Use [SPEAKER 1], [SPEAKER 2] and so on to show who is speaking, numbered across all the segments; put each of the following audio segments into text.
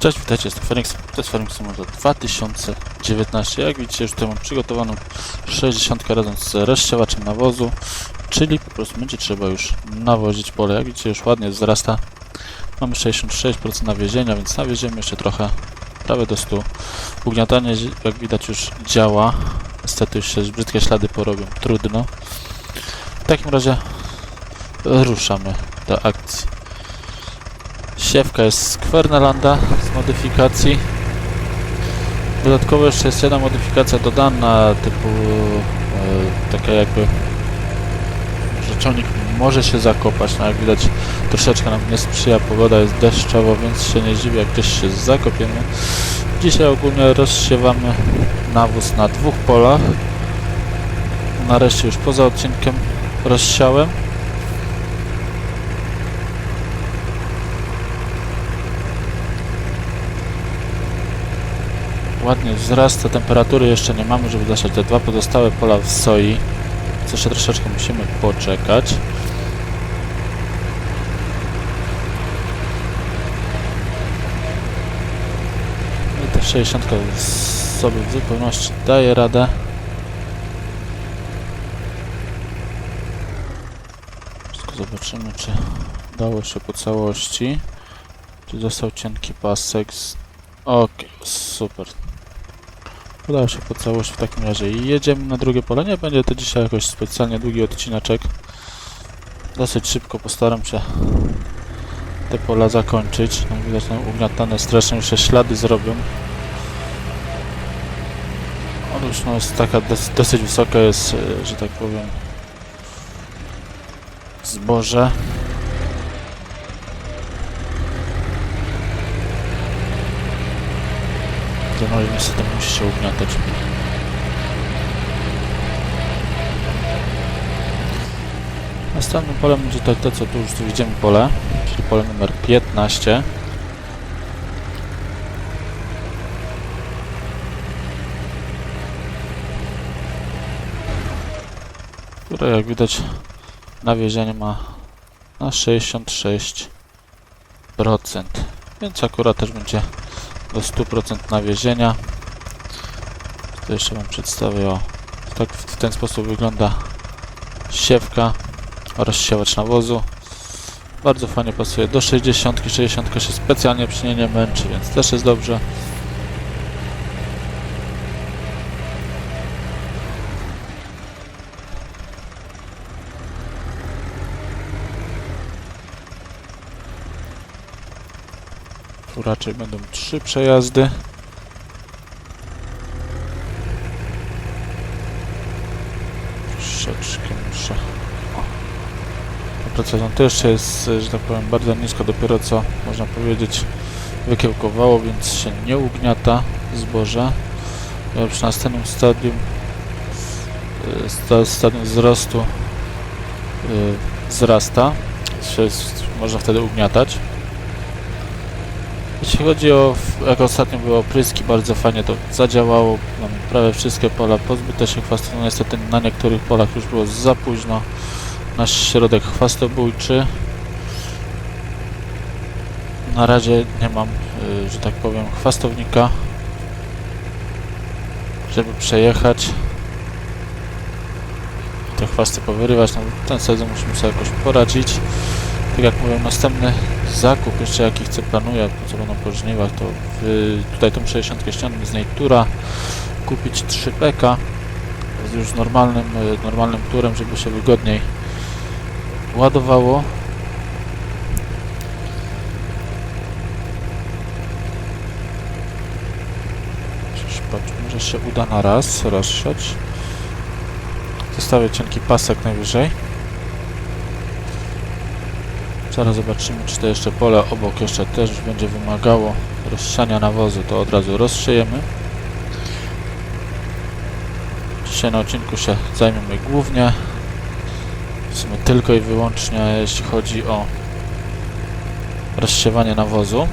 [SPEAKER 1] Cześć, witajcie, jestem Fenix. To jest Fenix Simulator 2019. Jak widzicie, już tutaj mam przygotowaną 60 razem z rozsiewaczem nawozu, czyli po prostu będzie trzeba już nawozić pole. Jak widzicie, już ładnie wzrasta. Mamy 66% nawiezienia, więc nawieziemy jeszcze trochę, prawie do 100. Ugniatanie, jak widać, już działa. Niestety już się brzydkie ślady porobią. Trudno. W takim razie ruszamy do akcji. Siewka jest z Kwernelanda z modyfikacji. Dodatkowo jeszcze jest jedna modyfikacja dodana typu e, taka jakby rzeczonik może się zakopać, no jak widać troszeczkę nam nie sprzyja pogoda, jest deszczowo, więc się nie dziwię jak gdzieś się zakopiemy. Dzisiaj ogólnie rozsiewamy nawóz na dwóch polach. Nareszcie już poza odcinkiem rozsiałem. Ładnie wzrasta temperatury, jeszcze nie mamy, żeby zasiać te dwa pozostałe pola w soi. Co jeszcze troszeczkę musimy poczekać. No I ta 60 sobie w zupełności daje radę. Zobaczymy, czy dało się po całości. Czy został cienki pasek z Okej, super. Udało się po całości w takim razie i jedziemy na drugie pole. Nie będzie to dzisiaj jakoś specjalnie długi odcineczek. Dosyć szybko postaram się te pola zakończyć. Jak widać, no, ugniatane strasznie już się ślady zrobią. On już no, jest taka dos dosyć wysoka jest, e, że tak powiem, zboże. To no niestety musi się ugniatać. Następnym polem będzie to, to co tu już tu widzimy pole, czyli pole numer 15. Które jak widać nawiezienie ma na 66%. Więc akurat też będzie do 100% nawiezienia. To jeszcze Wam przedstawię. O, tak w, ten sposób wygląda siewka oraz siewacz nawozu. Bardzo fajnie pasuje do 60. 60 się specjalnie przy niej nie męczy, więc też jest dobrze. Tu raczej będą trzy przejazdy. Troszeczkę muszę... O. Opracowany to jeszcze jest, że tak powiem, bardzo nisko, dopiero co, można powiedzieć, wykiełkowało, więc się nie ugniata zboże. Przy następnym stadium, sta, stadium wzrostu y, wzrasta, się, można wtedy ugniatać. Jeśli chodzi o, jak ostatnio było opryski, bardzo fajnie to zadziałało. Mamy prawie wszystkie pola pozbyte się chwastu. No niestety na niektórych polach już było za późno. Nasz środek chwastobójczy. Na razie nie mam, y, że tak powiem, chwastownika, żeby przejechać. Te chwasty powyrywać. No, ten sezon musimy sobie jakoś poradzić. Tak jak mówię, następny zakup jeszcze jaki chcę, planuję, co będą po żniwach, to w, tutaj tą 60 ściągnę z niej tura, kupić 3 peka z już normalnym, e, normalnym turem, żeby się wygodniej ładowało. Może się uda na raz rozsiać. Zostawię cienki pasek najwyżej. Zaraz zobaczymy, czy to jeszcze pole obok jeszcze też będzie wymagało rozsiania nawozu, to od razu rozszyjemy. Dzisiaj na odcinku się zajmiemy głównie, w sumie tylko i wyłącznie jeśli chodzi o rozsiewanie nawozu.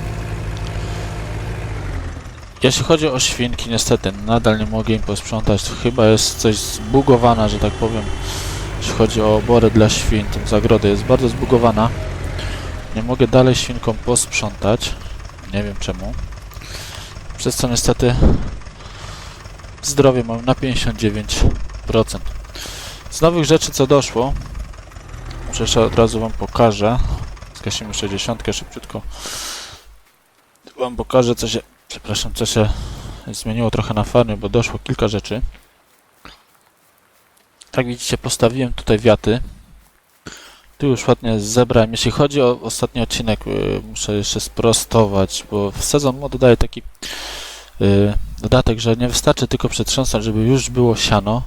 [SPEAKER 1] Jeśli chodzi o świnki, niestety nadal nie mogę im posprzątać, chyba jest coś zbugowana, że tak powiem, jeśli chodzi o obory dla świn, tą zagrodę jest bardzo zbugowana. Nie mogę dalej świnkom posprzątać. Nie wiem czemu. Przez co niestety zdrowie mam na 59%. Z nowych rzeczy co doszło, jeszcze od razu wam pokażę. Zgasimy 60 szybciutko. Wam pokażę co się, przepraszam, co się zmieniło trochę na farmie, bo doszło kilka rzeczy. Jak widzicie, postawiłem tutaj wiaty. Tu już ładnie zebrałem. Jeśli chodzi o ostatni odcinek, y, muszę jeszcze sprostować, bo w sezon mod daje taki y, dodatek, że nie wystarczy tylko przetrząsać, żeby już było siano.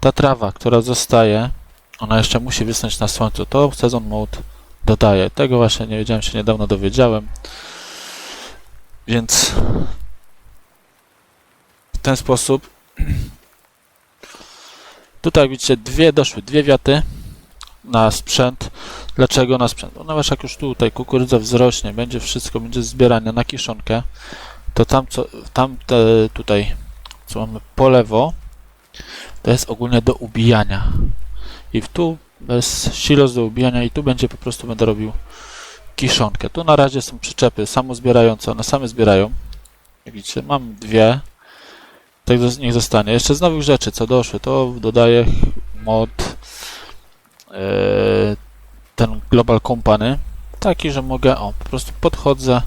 [SPEAKER 1] Ta trawa, która zostaje, ona jeszcze musi wysnąć na słońcu. To sezon mode dodaje. Tego właśnie nie wiedziałem, się niedawno dowiedziałem. Więc w ten sposób tutaj widzicie dwie doszły, dwie wiaty na sprzęt. Dlaczego na sprzęt? Ponieważ jak już tutaj kukurydza wzrośnie, będzie wszystko, będzie zbierane na kiszonkę, to tam, co, tam te, tutaj, co mamy po lewo, to jest ogólnie do ubijania. I tu bez silos do ubijania i tu będzie po prostu będę robił kiszonkę. Tu na razie są przyczepy samozbierające, one same zbierają. Jak widzicie, mam dwie. Tak niech zostanie. Jeszcze z nowych rzeczy, co doszły, to dodaję mod ten Global Company. Taki, że mogę, o, po prostu podchodzę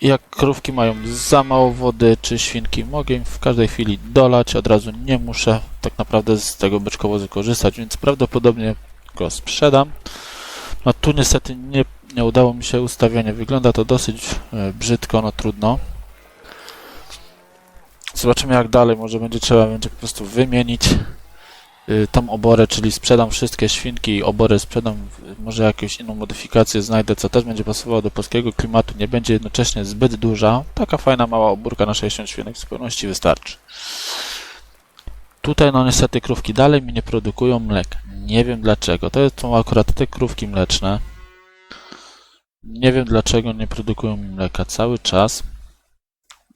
[SPEAKER 1] jak krówki mają za mało wody, czy świnki, mogę im w każdej chwili dolać, od razu nie muszę tak naprawdę z tego beczkowozu korzystać, więc prawdopodobnie go sprzedam. No tu niestety nie, nie udało mi się ustawienie, wygląda to dosyć e, brzydko, no trudno. Zobaczymy jak dalej, może będzie trzeba będzie po prostu wymienić tą oborę, czyli sprzedam wszystkie świnki i oborę sprzedam, y, może jakąś inną modyfikację znajdę, co też będzie pasowało do polskiego klimatu, nie będzie jednocześnie zbyt duża. Taka fajna mała obórka na 60 świnek w zupełności wystarczy. Tutaj no niestety krówki dalej mi nie produkują mleka. Nie wiem dlaczego. To są akurat te krówki mleczne. Nie wiem dlaczego nie produkują mi mleka cały czas.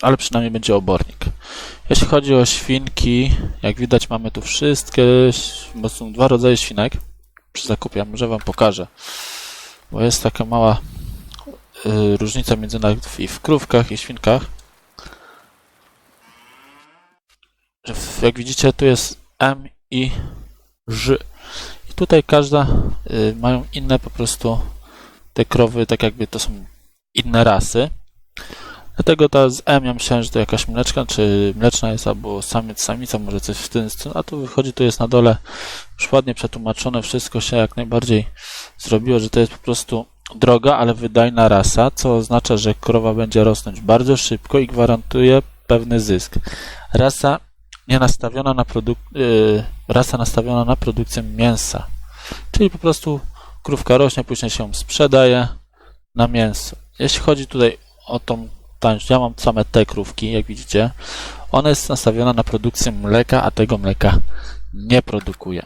[SPEAKER 1] Ale przynajmniej będzie obornik. Jeśli chodzi o świnki, jak widać mamy tu wszystkie, bo są dwa rodzaje świnek przy zakupie, może wam pokażę. Bo jest taka mała y, różnica między i w krówkach i świnkach. Jak widzicie tu jest M i Ż. I tutaj każda y, mają inne po prostu te krowy, tak jakby to są inne rasy. Dlatego ta z M ja myślałem, że to jakaś mleczka, czy mleczna jest, albo samiec, samica, może coś w tym stylu, a tu wychodzi, tu jest na dole już ładnie przetłumaczone, wszystko się jak najbardziej zrobiło, że to jest po prostu droga, ale wydajna rasa, co oznacza, że krowa będzie rosnąć bardzo szybko i gwarantuje pewny zysk. Rasa nie nastawiona na produk- yy, rasa nastawiona na produkcję mięsa, czyli po prostu krówka rośnie, później się sprzedaje na mięso. Jeśli chodzi tutaj o tą tańsz. Ja mam same te krówki, jak widzicie. Ona jest nastawiona na produkcję mleka, a tego mleka nie produkuje.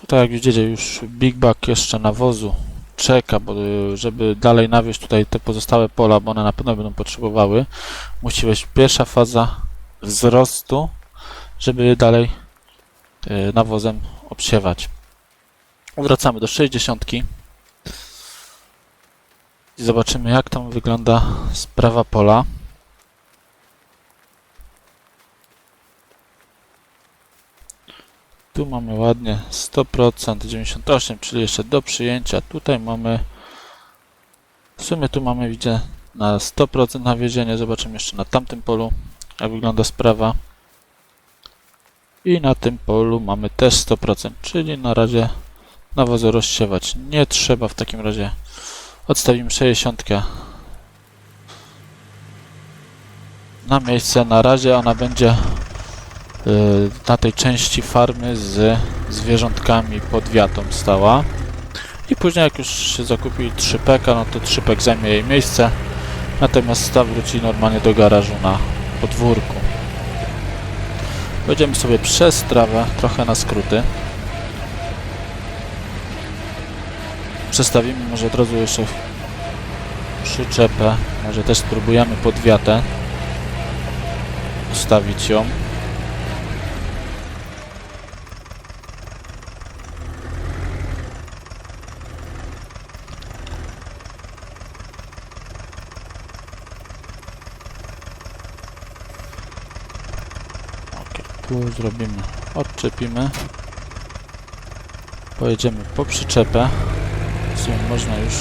[SPEAKER 1] Tutaj jak widzicie już Big Bag jeszcze nawozu czeka, bo y, żeby dalej nawieźć tutaj te pozostałe pola, bo one na pewno będą potrzebowały, musi wejść pierwsza faza wzrostu, żeby dalej y, nawozem obsiewać. Wracamy do 60. I zobaczymy, jak tam wygląda sprawa pola. Tu mamy ładnie 100%, 98%, czyli jeszcze do przyjęcia. Tutaj mamy, w sumie tu mamy, widzę, na 100% nawiezienie. Zobaczymy jeszcze na tamtym polu, jak wygląda sprawa. I na tym polu mamy też 100%, czyli na razie nawozu rozsiewać nie trzeba. W takim razie odstawimy 60 na miejsce. Na razie ona będzie y, na tej części farmy z zwierzątkami pod wiatą stała. I później jak już się zakupi 3PK, no to 3PK zajmie jej miejsce. Natomiast ta wróci normalnie do garażu na podwórku. Będziemy sobie przez trawę, trochę na skróty. przestawimy może od razu jeszcze przyczepę. Może też spróbujemy podwiatę ustawić ją. tu zrobimy, odczepimy, pojedziemy po przyczepę. Sumie można już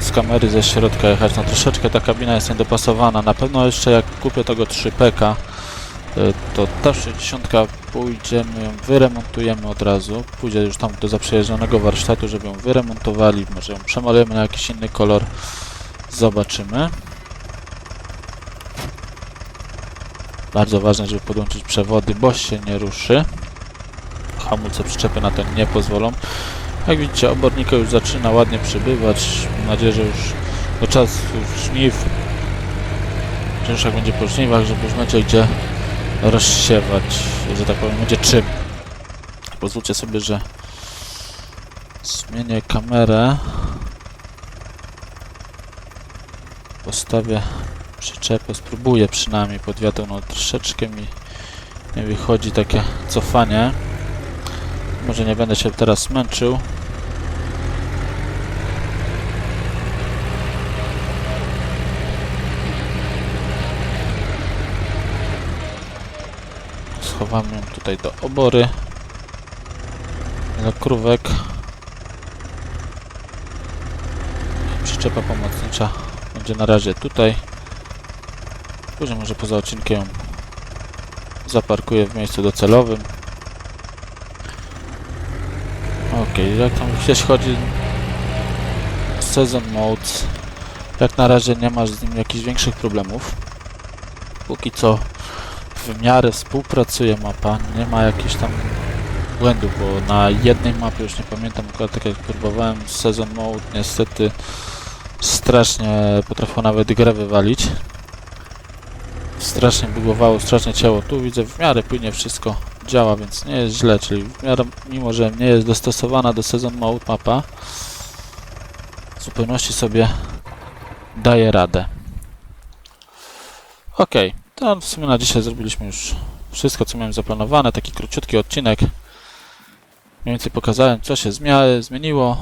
[SPEAKER 1] z kamery ze środka jechać. No troszeczkę ta kabina jest niedopasowana. Na pewno jeszcze jak kupię tego 3PK, y, to ta 60 pójdziemy, ją wyremontujemy od razu. Pójdzie już tam do zaprzyjaźnionego warsztatu, żeby ją wyremontowali. Może ją przemalujemy na jakiś inny kolor. Zobaczymy. Bardzo ważne, żeby podłączyć przewody, bo się nie ruszy. Hamulce przyczepy na to nie pozwolą. Jak widzicie, obornika już zaczyna ładnie przybywać. Mam nadzieję, że już do czasu żniw, że już jak będzie po żniwach, żeby już będzie gdzie rozsiewać, że tak powiem, będzie czym. Pozwólcie sobie, że zmienię kamerę. Postawię przyczepę, spróbuję przynajmniej pod wiatrem, no troszeczkę mi nie wychodzi takie cofanie. Może nie będę się teraz męczył. Schowamy ją tutaj do obory. Do krówek. Przyczepa pomocnicza będzie na razie tutaj. Później może poza odcinkiem zaparkuję w miejscu docelowym. Okej, jak tam gdzieś chodzi Season Modes, jak na razie nie ma z nim jakichś większych problemów. Póki co w miarę współpracuje mapa, nie ma jakichś tam błędów, bo na jednej mapie, już nie pamiętam, akurat tak jak próbowałem Season Mode, niestety strasznie potrafiło nawet grę wywalić. Strasznie bugowało, strasznie ciało. Tu widzę w miarę płynie wszystko działa, więc nie jest źle, czyli miarę, mimo że nie jest dostosowana do Season Mode mapa, w zupełności sobie daje radę. Ok, to w sumie na dzisiaj zrobiliśmy już wszystko, co miałem zaplanowane. Taki króciutki odcinek. Mniej więcej pokazałem, co się zmieniło.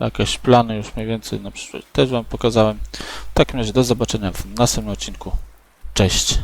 [SPEAKER 1] Jakieś plany już mniej więcej na przyszłość też Wam pokazałem. W takim razie do zobaczenia w następnym odcinku. Cześć!